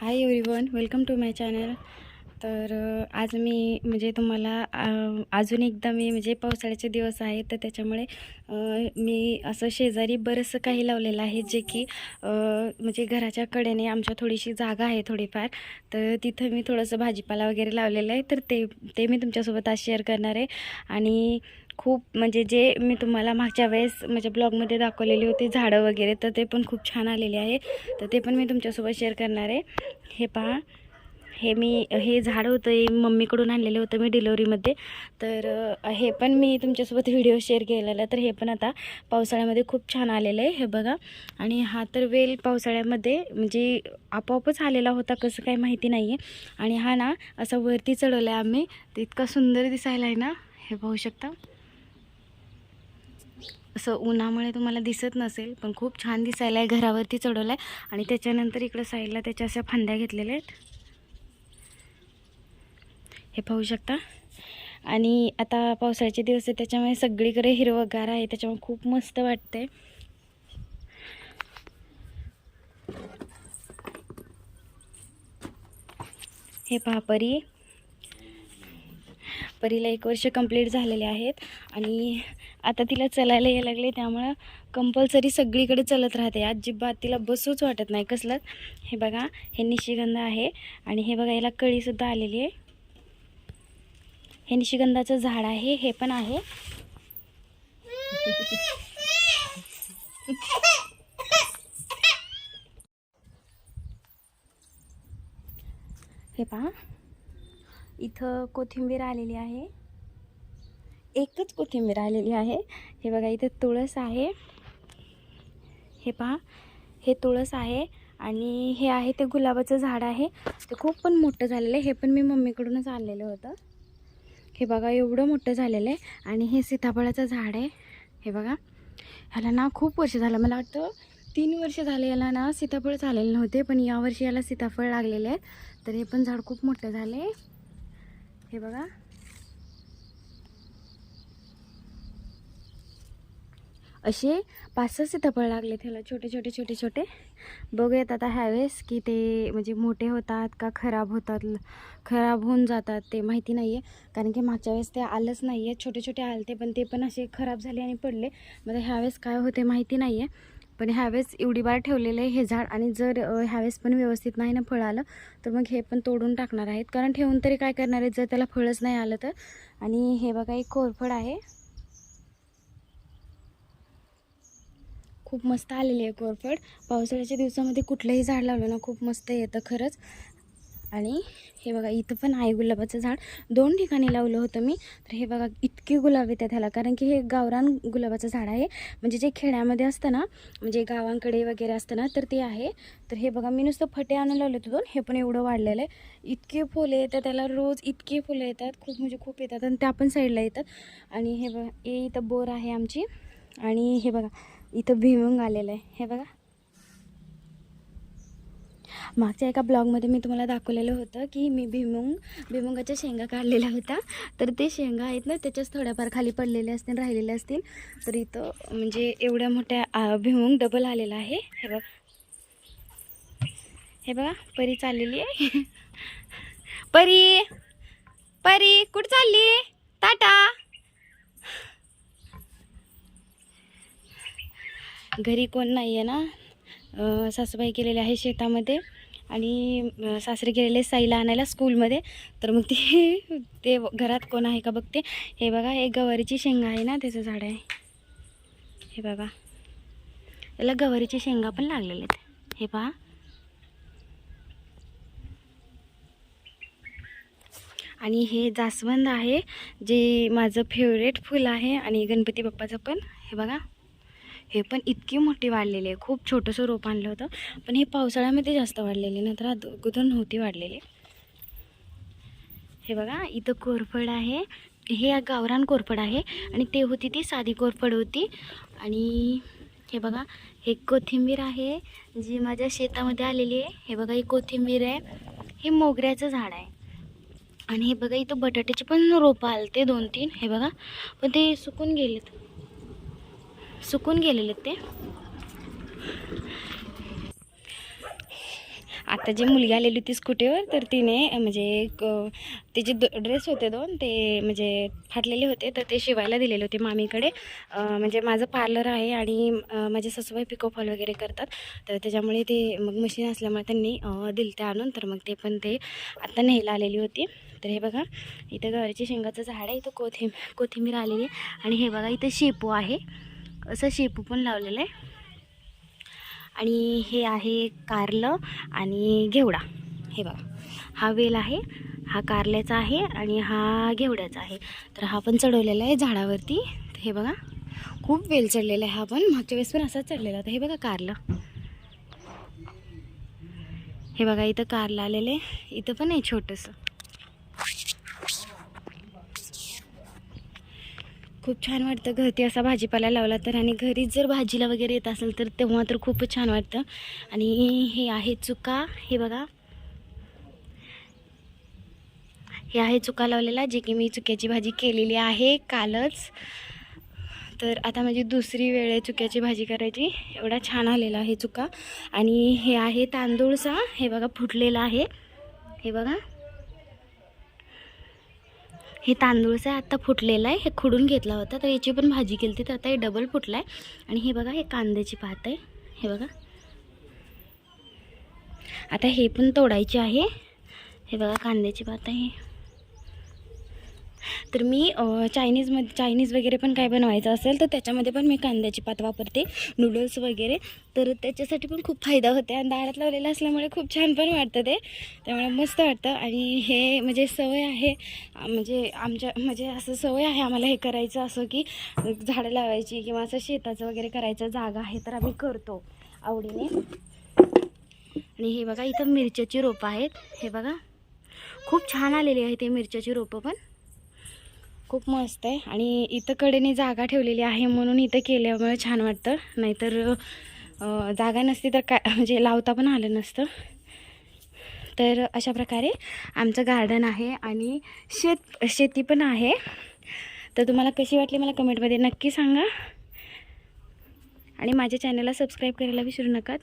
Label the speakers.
Speaker 1: hi everyone welcome to my channel. तर आज मी म्हणजे तुम्हाला अजून एकदा मी म्हणजे पावसाळ्याचे दिवस आहेत तर त्याच्यामुळे मी असं शेजारी बरंचसं काही लावलेलं आहे जे की म्हणजे घराच्या कडेने आमच्या थोडीशी जागा आहे थोडीफार. तर तिथं मी थोडंसं भाजीपाला वगैरे लावलेलं आहे तर ते ते मी तुमच्यासोबत आज शेअर करणार आहे. आणि खूप म्हणजे जे मी तुम्हाला मागच्या वेळेस म्हणजे ब्लॉगमध्ये दाखवलेली होती झाडं वगैरे तर ते पण खूप छान आलेले आहे. तर ते पण मी तुमच्यासोबत शेअर करणार आहे. हे पहा. हे मी हे झाड होतं हे मम्मीकडून आणलेलं होतं मी डिलिव्हरीमध्ये. तर हे पण मी तुमच्यासोबत व्हिडिओ शेअर केलेला तर हे पण आता पावसाळ्यामध्ये खूप छान आलेलं आहे हे बघा. आणि हा तर वेल पावसाळ्यामध्ये म्हणजे आपोआपच आलेला होता कसं काही माहिती नाही आहे आणि हा ना असा वरती चढवला आहे आम्ही तर इतका सुंदर दिसायला आहे ना हे पाहू शकता? असं उन्हामुळे तुम्हाला दिसत नसेल पण खूप छान दिसायला आहे घरावरती चढवलं आहे आणि त्याच्यानंतर इकडं साईडला त्याच्या अशा फांद्या घेतलेल्या आहेत. हे पाहू शकता. आणि आता पावसाळ्याचे दिवस आहे त्याच्यामुळे सगळीकडे हिरवंगार आहे त्याच्यामुळे खूप मस्त वाटतंय. हे पहा परी. परीला एक वर्ष कंप्लीट झालेले आहेत आणि आता तिला चलायला यायला लागले त्यामुळं कंपल्सरी सगळीकडे चलत राहते. अजिबात तिला बसूच वाटत नाही कसलंच. हे बघा हे निशिगंध आहे आणि हे बघा याला कळीसुद्धा आलेली आहे. हे निशिगंधाचं झाड आहे हे पण आहे. हे पहा. इथं कोथिंबीर आलेली आहे. एकच कोथिंबीर आलेली आहे. हे बघा इथे तुळस आहे. हे पहा हे तुळस आहे आणि हे आहे ते गुलाबाचं झाड आहे. ते खूप पण मोठं झालेलं आहे. हे पण मी मम्मीकडूनच आणलेलं होतं. हे बघा एवढं मोठं झालेलं आहे. आणि हे सीताफळाचं झाड आहे. हे बघा ह्याला ना खूप वर्ष झालं. मला वाटतं तीन वर्ष झाले याला ना सीताफळ झालेले नव्हते पण यावर्षी याला सीताफळ लागलेले आहेत. तर हे पण झाड खूप मोठं झालं आहे हे बघा असे पाच सहा सीताफळ लागले त्याला छोटे छोटे छोटे छोटे. बघूयात आता ह्यावेळेस की ते म्हणजे मोठे होतात का खराब होतात खराब होऊन जातात ते माहिती नाही आहे कारण की मागच्या वेळेस ते आलंच नाही आहे छोटे छोटे आलते पण ते पण असे खराब झाले आणि पडले. मग ह्यावेळेस काय होते माहिती नाही आहे पण ह्यावेळेस एवढी बार ठेवलेलं आहे हे झाड आणि जर ह्यावेळेस पण व्यवस्थित नाही ना फळ आलं तर मग हे पण तोडून टाकणार आहेत. कारण ठेवून तरी काय करणार आहेत? जर त्याला फळच नाही आलं तर. आणि हे बघा एक कोरफड आहे. खूप मस्त आलेली आहे कोरफड. पावसाळ्याच्या दिवसामध्ये कुठलंही झाड लावलं ना खूप मस्त येतं खरंच. आणि हे बघा इथं पण आहे गुलाबाचं झाड. दोन ठिकाणी लावलं होतं मी. तर हे बघा इतके गुलाब येतात ह्याला. कारण की हे गावरान गुलाबाचं झाड आहे. म्हणजे जे खेड्यामध्ये असतं ना म्हणजे गावांकडे वगैरे असतं ना तर ते आहे. तर हे बघा मी नुसतं फटे आणून लावले होते दोन. हे पण एवढं वाढलेलं आहे. इतके फुले येतात त्याला रोज इतके फुलं येतात. खूप म्हणजे खूप येतात. आणि त्या पण साईडला येतात. आणि हे बघा हे इथं बोर आहे आमची. आणि हे बघा इथं भिमंग आलेलं आहे. हे बघा. मागच्या एका ब्लॉगमध्ये मी तुम्हाला दाखवलेलं होतं की मी भिमुंग भिमुंगाच्या शेंगा काढलेल्या होत्या. तर ते शेंगा आहेत ना त्याच्याच थोड्याफार खाली पडलेले असतील राहिलेले असतील. तर इथं म्हणजे एवढ्या मोठ्या भिमुंग डबल आलेला आहे. हे बघ. हे बघा परी चाललेली आहे. परी! परी कुठं चालली? टाटा! घरी कोण नाही आहे ना सासूबाई गेलेले आहे शेतामध्ये आणि सासरे गेलेले साईला आणायला स्कूलमध्ये. तर मग ते ते घरात कोण आहे का बघते. हे बघा हे गवारीची शेंगा आहे ना त्याचं झाड आहे. हे बघा. याला गवारीची शेंगा पण लागलेले आहेत. हे पहा. आणि हे जास्वंद आहे जे माझं फेवरेट फुल आहे आणि गणपती बाप्पाचं पण. हे बघा. हे पण इतकी मोठी वाढलेली आहे. खूप छोटंसं रोप आणलं होतं. पण हे पावसाळ्यामध्ये जास्त वाढलेले नंतर अगोदर नव्हती वाढलेली. हे बघा इथं कोरफड आहे. हे गावरान कोरफड आहे आणि ते होती ती साधी कोरफड होती. आणि हे बघा हे कोथिंबीर आहे जी माझ्या शेतामध्ये आलेली आहे. हे बघा ही कोथिंबीर आहे. हे मोगऱ्याचं झाड आहे. आणि हे बघा इथं बटाट्याचे पण रोपं आलते दोन तीन हे बघा पण ते सुकून गेलेत. सुकून गेलेले ते. आता जी मुलगी आलेली होती स्कूटीवर तर तिने म्हणजे क- तिचे द ड्रेस होते दोन ते म्हणजे फाटलेले होते तर ते शिवायला दिलेले होते मामीकडे. म्हणजे माझं पार्लर आहे आणि माझे सासूबाई पिको फॉल वगैरे करतात. तर त्याच्यामुळे ते मग मशीन असल्यामुळे त्यांनी दिलं ते आणून. तर मग ते पण ते आत्ता न्यायला आलेली होती. तर हे बघा इथं गवारीच्या शेंगाचं झाड आहे इथं कोथिंब कोथिंबीर आलेली आहे. आणि हे बघा इथं शेपू आहे. असं शेपू पण लावलेलं आहे. आणि हे आहे कारलं आणि घेवडा. हे बघा. हा वेल आहे हा कारल्याचा आहे आणि हा घेवड्याचा आहे. तर हा पण चढवलेला आहे झाडावरती. हे बघा. खूप वेल चढलेला आहे हा पण. मागच्या वेळेस पण असाच चढलेला होता. हे बघा कारलं. हे बघा इथं कारलं आलेलं आहे. इथं पण आहे छोटंसं. खूप छान वाटतं. घरती असा भाजीपाला लावला तर आणि घरीच जर भाजीला वगैरे येत असेल तर तेव्हा तर खूपच छान वाटतं. आणि हे आहे चुका. हे बघा. हे आहे चुका लावलेला जे की मी चुक्याची भाजी केलेली आहे कालच. तर आता माझी दुसरी वेळ आहे चुक्याची भाजी करायची. एवढा छान आलेला आहे चुका. आणि हे आहे तांदूळचा. हे बघा फुटलेला आहे. हे बघा. हे तांदूळचं आहे आत्ता फुटलेलं आहे हे खुडून घेतला होता तर याची पण भाजी केली होती तर आता हे डबल फुटलं आहे आणि हे बघा हे कांद्याची पात आहे. हे बघा. आता हे पण तोडायचे आहे. हे बघा कांद्याची पात आहे. तर मी चायनीजमध्ये चायनीज वगैरे पण काय बनवायचं असेल तर त्याच्यामध्ये पण मी कांद्याची पात वापरते नूडल्स वगैरे. तर त्याच्यासाठी पण खूप फायदा होते आणि दारात लावलेलं असल्यामुळे खूप छान पण वाटतं ते. त्यामुळे मस्त वाटतं आणि हे म्हणजे सवय आहे म्हणजे आमच्या म्हणजे असं सवय आहे आम्हाला हे करायचं असं की झाडं लावायची किंवा असं शेताचं वगैरे करायचं जागा आहे तर आम्ही करतो आवडीने. आणि हे बघा इथं मिरच्याची रोपं आहेत. हे बघा खूप छान आलेली आहे ते मिरच्याची रोपं पण. खूप मस्त आहे. आणि इथं कडेने जागा ठेवलेली आहे म्हणून इथं केल्यामुळे छान वाटतं. नाहीतर जागा नसती तर काय म्हणजे लावता पण आलं नसतं. तर अशा प्रकारे आमचं गार्डन आहे आणि शेत शेती पण आहे. तर तुम्हाला कशी वाटली मला कमेंटमध्ये नक्की सांगा. आणि माझ्या चॅनलला सबस्क्राईब करायला विसरू नका.